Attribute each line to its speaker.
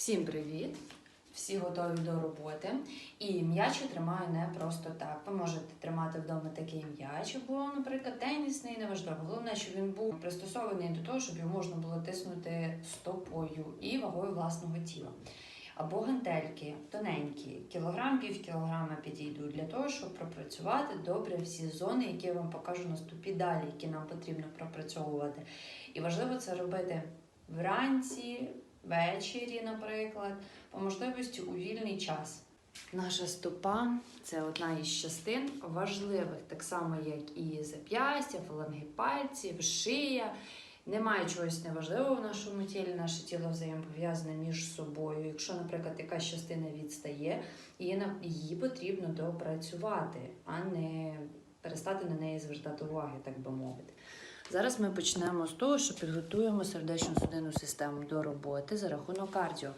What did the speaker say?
Speaker 1: Всім привіт! Всі готові до роботи. І м'яч тримаю не просто так. Ви можете тримати вдома такий м'яч, або, наприклад, тенісний, неважливо. Головне, щоб він був пристосований до того, щоб його можна було тиснути стопою і вагою власного тіла. Або гантельки тоненькі, кілограм, пів кілограма підійдуть для того, щоб пропрацювати добре всі зони, які я вам покажу на стопі далі, які нам потрібно пропрацьовувати. І важливо це робити вранці, ввечері, наприклад, по можливості у вільний час. Наша стопа це одна із частин важливих, так само як і зап'ястя, фаланги пальців, шия. Немає чогось неважливого в нашому тілі, наше тіло взаємопов'язане між собою. Якщо, наприклад, якась частина відстає, її, потрібно допрацювати, а не перестати на неї звертати уваги, так би мовити. Зараз ми почнемо з того, що підготуємо сердечно-судинну систему до роботи за рахунок кардіо.